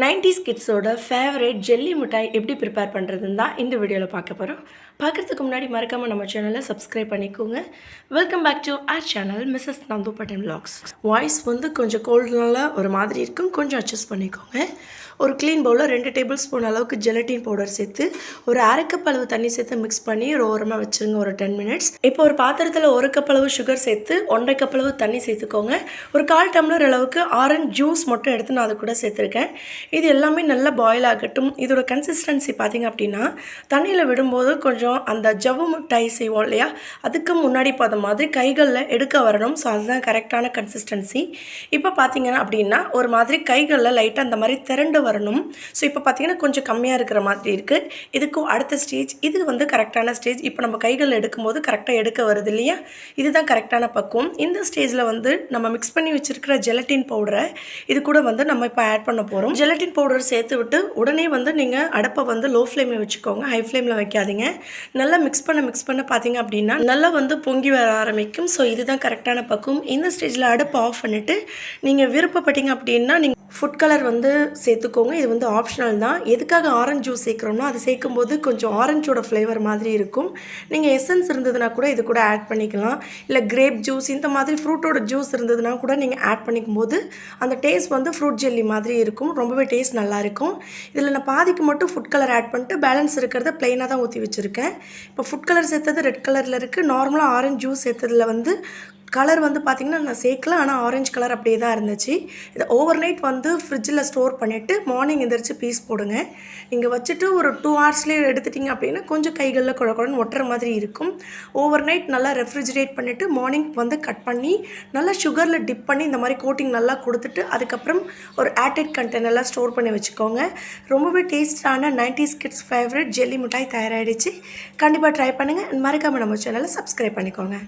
Nineties கிட்ஸோட favourite jelly மிட்டாய் எப்படி prepare பண்ணுறதுன்னு தான் இந்த வீடியோவில் பார்க்க போகிறோம் பார்க்குறதுக்கு முன்னாடி மறக்காமல் நம்ம சேனலை சப்ஸ்கிரைப் பண்ணிக்கோங்க. Welcome back to our channel Mrs Nandu button vlogs. Voice வந்து கொஞ்சம் கோல்டுனால ஒரு மாதிரி இருக்கும். கொஞ்சம் அட்ஜஸ்ட் பண்ணிக்கோங்க. ஒரு க்ளீன் பவுலில் ரெண்டு டேபிள் ஸ்பூன் அளவுக்கு ஜெலட்டின் பவுடர் சேர்த்து ஒரு அரை கப் அளவு தண்ணி சேர்த்து மிக்ஸ் பண்ணி ஒரு ஓரமாக வச்சுருங்க ஒரு டென் மினிட்ஸ் இப்போ ஒரு பாத்திரத்தில் ஒரு கப் அளவு சுகர் சேர்த்து ஒன்றரை கப் அளவு தண்ணி சேர்த்துக்கோங்க. ஒரு கால் டம்ளர் அளவுக்கு ஆரஞ்ச் ஜூஸ் மட்டும் எடுத்து நான் அது கூட சேர்த்துருக்கேன். இது எல்லாமே நல்லா பாயில் ஆகட்டும். இதோட கன்சிஸ்டன்சி பார்த்தீங்க அப்படின்னா தண்ணியில் விடும்போது கொஞ்சம் அந்த ஜவ்வு டை செய்வோம் இல்லையா? அதுக்கு முன்னாடி பார்த்த மாதிரி கைகளில் எடுக்க வரணும். ஸோ அதுதான் கரெக்டான கன்சிஸ்டன்சி இப்போ பார்த்தீங்கன்னா அப்படின்னா ஒரு மாதிரி கைகளில் லைட்டாக அந்த மாதிரி திரண்டு வரணும். ஸோ இப்போ பார்த்தீங்கன்னா கொஞ்சம் கம்மியாக இருக்கிற மாதிரி இருக்குது இதுக்கும் அடுத்த ஸ்டேஜ் இது வந்து கரெக்டான ஸ்டேஜ் இப்போ நம்ம கைகளில் எடுக்கும்போது கரெக்டாக எடுக்க வருது இல்லையா? இதுதான் கரெக்டான பக்குவம். இந்த ஸ்டேஜில் வந்து நம்ம மிக்ஸ் பண்ணி வச்சுருக்கிற ஜெலட்டின் பவுடரை இது கூட வந்து நம்ம இப்போ ஆட் பண்ண போகிறோம் ஜெலட்டின் பவுடர் சேர்த்து விட்டு உடனே வந்து நீங்கள் அடுப்பை வந்து லோ ஃப்ளேமில் வச்சுக்கோங்க ஹை ஃப்ளேமில் வைக்காதீங்க. நல்லா மிக்ஸ் பண்ண மிக்ஸ் பண்ண பார்த்தீங்க அப்படின்னா நல்லா வந்து பொங்கி வர ஆரம்பிக்கும். ஸோ இதுதான் கரெக்டான பக்குவம். இந்த ஸ்டேஜில் அடுப்பை ஆஃப் பண்ணிவிட்டு நீங்கள் விருப்பப்பட்டீங்க அப்படின்னா நீங்கள் ஃபுட் கலர் வந்து சேர்த்து சேர்த்துக்கோங்க. இது வந்து ஆப்ஷனல் தான். எதுக்காக ஆரஞ்சு ஜூஸ் சேர்க்குறோம்னா அது சேர்க்கும்போது கொஞ்சம் ஆரஞ்சோட ஃப்ளேவர் மாதிரி இருக்கும். நீங்கள் எசன்ஸ் இருந்ததுன்னா கூட இது கூட ஆட் பண்ணிக்கலாம். இல்லை கிரேப் ஜூஸ் இந்த மாதிரி ஃப்ரூட்டோட ஜூஸ் இருந்ததுன்னா கூட நீங்கள் ஆட் பண்ணிக்கும் போது அந்த டேஸ்ட் வந்து ஃப்ரூட் ஜெல்லி மாதிரி இருக்கும். ரொம்பவே டேஸ்ட் நல்லாயிருக்கும் இதில் நான் பாதிக்கு மட்டும் ஃபுட் கலர் ஆட் பண்ணிட்டு பேலன்ஸ் இருக்கிறத ப்ளைனாக தான் ஊற்றி வச்சுருக்கேன். இப்போ ஃபுட் கலர் சேர்த்தது ரெட் கலரில் இருக்குது நார்மலாக ஆரஞ்சு ஜூஸ் சேர்த்ததில் வந்து கலர் வந்து பார்த்திங்கன்னா நான் சேர்க்கல. ஆனால் ஆரஞ்சு கலர் அப்படியே தான் இருந்துச்சு. இதை ஓவர் நைட் வந்து ஃப்ரிட்ஜில் ஸ்டோர் பண்ணிவிட்டு மார்னிங் எந்திரிச்சு பீஸ் போடுங்க. நீங்கள் வச்சுட்டு ஒரு டூ ஹவர்ஸ்லேயே எடுத்துட்டிங்க அப்படின்னா கொஞ்சம் கைகளில் குழ குழன்னு ஒட்டுற மாதிரி இருக்கும். ஓவர் நைட் நல்லா ரெஃப்ரிஜிரேட் பண்ணிவிட்டு மார்னிங் வந்து கட் பண்ணி நல்லா சுகரில் டிப் பண்ணி இந்த மாதிரி கோட்டிங் நல்லா கொடுத்துட்டு அதுக்கப்புறம் ஒரு ஆட்டட் கண்டெய்னரில் ஸ்டோர் பண்ணி வச்சுக்கோங்க. ரொம்பவே டேஸ்டான நைன்டிஸ் கிட்ஸ் ஃபேவரட் ஜெல்லி மிட்டாய் தயாராகிடுச்சு கண்டிப்பாக ட்ரை பண்ணுங்கள் மறக்காமல் நம்ம சேனலை சப்ஸ்கிரைப் பண்ணிக்கோங்க.